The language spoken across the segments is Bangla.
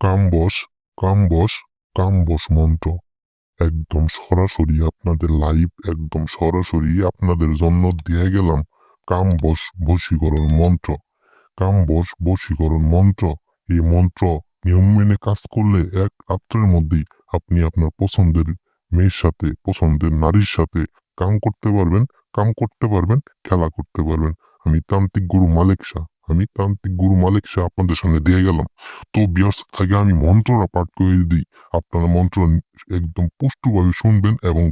কামবশ কামবশ কামবশ মন্ত্র। একদম সরাসরি আপনাদের লাইভ একদম সরাসরি আপনাদের জন্য দিয়ে গেলাম কামবশ বশীকরণ মন্ত্র। কামবশ বশীকরণ মন্ত্র, এই মন্ত্র নিয়ম মেনে কাজ করলে এক রাত্রের মধ্যেই আপনি আপনার পছন্দের মেয়ের সাথে, পছন্দের নারীর সাথে কাম করতে পারবেন, কাম করতে পারবেন, খেলা করতে পারবেন। আমি তান্ত্রিক গুরু মালিক শাহ আমি তান্ত্রিক গুরু মালিক সে আপনাদের সামনে দিয়ে গেলাম। তো বিয়ার্স থেকে আমি মন্ত্রটা পাঠ করে দিই। আপনারা মন্ত্র একদম পুষ্টভাবে শুনবেন এবং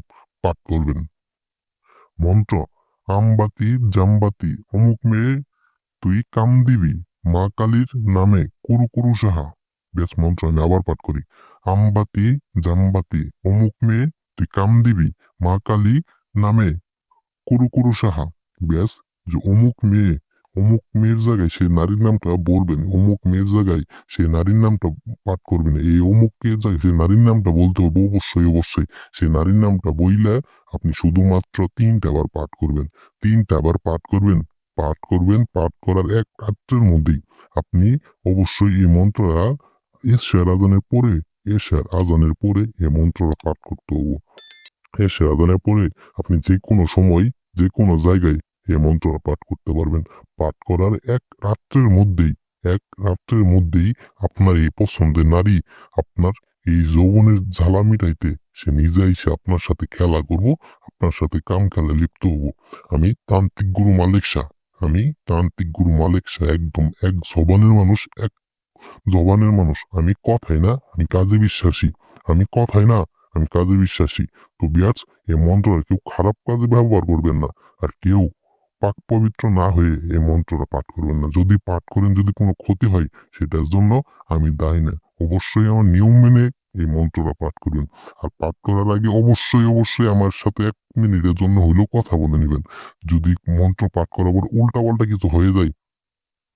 পাঠ করবেন। মন্ত্র, আমবাতি, জামবাতি, অমুক মেয়ে, তুই কাম দিবি, মা কালীর নামে কুরু কুরু সাহা। বেশ, মন্ত্র আমি আবার পাঠ করি। আমবাতি, জামবাতি, অমুক মেয়ে, তুই কাম দিবি, মা কালী নামে কুরু কুরু সাহা। ব্যাস যে অমুক মেয়ে অমুক মেয়ের জায়গায় সেই নারীর নামটা বলবেন, অমুক মেয়ের জায়গায় সেই নারীর নামটা পাঠ করবেন, এই অমুকের জায়গায় সেই নারীর নামটা বলতে হবে অবশ্যই অবশ্যই। সেই নারীর নামটা বইলে আপনি শুধুমাত্র তিনটা বার পাঠ করবেন, তিনটা বার পাঠ করবেন পাঠ করবেন, পাঠ করার এক রাত্রের মধ্যেই আপনি অবশ্যই এই মন্ত্রটা এশার আজানের পরে এশার আজানের পরে এই মন্ত্রটা পাঠ করতে হবে। এশার আজানের পরে আপনি যে কোনো সময় যে কোনো জায়গায় এই মন্ত্র পাঠ করতে পারবেন, পাঠ করার এক রাত্রের মধ্যেই, এক রাত্রের মধ্যেই আপনার এই পছন্দের নারী, আপনার এই যৌবনের ঝালা মিটাইতে সে নিজে এসে আপনার সাথে খেলা করব, আপনার সাথে কাম খেলা লিপ্ত হব। আমি তান্ত্রিক গুরু মালিক শাহ, আমি তান্ত্রিক গুরু মালিক শাহ, একদম এক জবানের মানুষ, এক জবানের মানুষ। আমি কথাই না, আমি কাজে বিশ্বাসী। আমি কথাই না, আমি কাজে বিশ্বাসী। তো বিয়াজ এই মন্ত্র কেউ খারাপ কাজে ব্যবহার করবেন না, আর কেউ পাক পবিত্র না হয়ে এই মন্ত্রটা পাঠ করবেন না। যদি পাঠ করেন, যদি কোনো ক্ষতি হয়, সেটার জন্য আমি দায়ী না। অবশ্যই আমার নিয়ম মেনে এই মন্ত্রটা পাঠ করবেন। আর পাঠ করার আগে অবশ্যই অবশ্যই আমার সাথে এক মিনিটের জন্য হইলেও কথা বলে নেবেন। যদি মন্ত্র পাঠ করার পর উল্টা পাল্টা কিছু হয়ে যায়,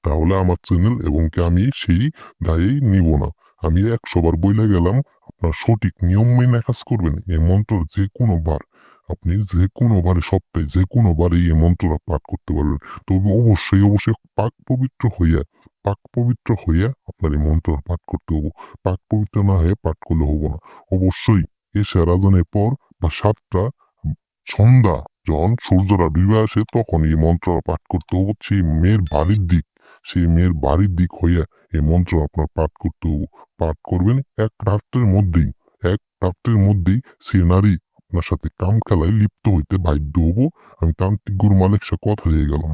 তাহলে আমার চ্যানেল এবং কি আমি সেই দায়েই নিব না। আমি একশোবার বইলে গেলাম, আপনার সঠিক নিয়ম মেনে কাজ করবেন। এই মন্ত্র যে কোনো বার আপনি যে কোনো বারে সপ্তাহে যে কোনো বারে এই মন্ত্রটা পাঠ করতে পারবেন। তবে অবশ্যই অবশ্যই পাক পবিত্র হইয়া, পাক পবিত্র হইয়া আপনার এই মন্ত্রটা পাঠ করতে হব। পাক পবিত্র না হয়ে পাঠ করলে হব না। অবশ্যই এসে রাজনের পর বা সাতটা, সন্ধ্যা যখন সূর্যরা ডুবে আসে তখন এই মন্ত্রটা পাঠ করতে হব। সেই মেয়ের বাড়ির দিক, সেই মেয়ের বাড়ির দিক হইয়া এই মন্ত্র আপনার পাঠ করতে হব। পাঠ করবেন এক রাত্রের মধ্যেই, এক রাত্রের মধ্যেই সে নারী আপনার সাথে কাম খেলায় লিপ্ত হইতে বাধ্য হব। আমি তান্ত্রিক গুরু মালিক সে কথা হয়ে গেলাম।